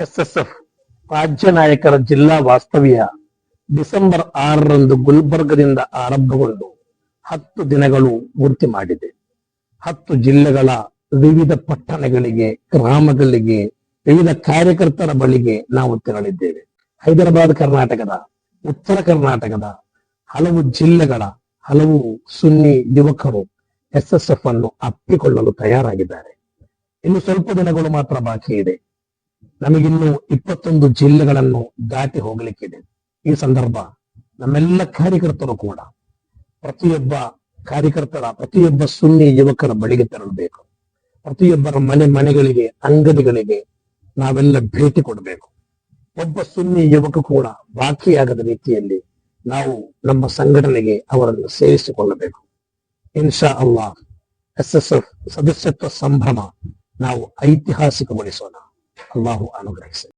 SSF ರಾಜ್ಯ ನಾಯಕರ ಜಿಲ್ಲಾ ವಾಸ್ತವ್ಯ ಡಿಸೆಂಬರ್ ಆರರಂದು ಗುಲ್ಬರ್ಗದಿಂದ ಆರಂಭಗೊಂಡು ಹತ್ತು ದಿನಗಳು ಪೂರ್ತಿ ಮಾಡಿದೆ. ಹತ್ತು ಜಿಲ್ಲೆಗಳ ವಿವಿಧ ಪಟ್ಟಣಗಳಿಗೆ, ಗ್ರಾಮಗಳಿಗೆ, ವಿವಿಧ ಕಾರ್ಯಕರ್ತರ ಬಳಿಗೆ ನಾವು ತೆರಳಿದ್ದೇವೆ. ಹೈದರಾಬಾದ್ ಕರ್ನಾಟಕದ, ಉತ್ತರ ಕರ್ನಾಟಕದ ಹಲವು ಜಿಲ್ಲೆಗಳ ಹಲವು ಸುನ್ನಿ ಯುವಕರು ಎಸ್ಎಸ್ಎಫ್ ಅನ್ನು ಅಪ್ಪಿಕೊಳ್ಳಲು ತಯಾರಾಗಿದ್ದಾರೆ. ಇನ್ನು ಸ್ವಲ್ಪ ದಿನಗಳು ಮಾತ್ರ ಬಾಕಿ ಇದೆ. ನಮಗಿನ್ನು ಇಪ್ಪತ್ತೊಂದು ಜಿಲ್ಲೆಗಳನ್ನು ದಾಟಿ ಹೋಗಲಿಕ್ಕಿದೆ. ಈ ಸಂದರ್ಭ ನಮ್ಮೆಲ್ಲ ಕಾರ್ಯಕರ್ತರು ಕೂಡ ಪ್ರತಿಯೊಬ್ಬ ಕಾರ್ಯಕರ್ತರ, ಪ್ರತಿಯೊಬ್ಬ ಸುನ್ನಿ ಯುವಕರ ಬಳಿಗೆ ತೆರಳಬೇಕು. ಪ್ರತಿಯೊಬ್ಬರ ಮನೆ ಮನೆಗಳಿಗೆ, ಅಂಗಡಿಗಳಿಗೆ ನಾವೆಲ್ಲ ಭೇಟಿ ಕೊಡಬೇಕು. ಒಬ್ಬ ಸುನ್ನಿ ಯುವಕ ಕೂಡ ಬಾಕಿಯಾಗದ ರೀತಿಯಲ್ಲಿ ನಾವು ನಮ್ಮ ಸಂಘಟನೆಗೆ ಅವರನ್ನು ಸೇರಿಸಿಕೊಳ್ಳಬೇಕು. ಇನ್ಶಾ ಅಲ್ಲಾಹ್, ಎಸ್ ಎಸ್ ಎಫ್ ಸದಸ್ಯತ್ವ ಸಂಭ್ರಮ ನಾವು ಐತಿಹಾಸಿಕಗೊಳಿಸೋಣ. ಅಲ್ಲಾಹು ಅನುಗ್ರಹಿಸಿ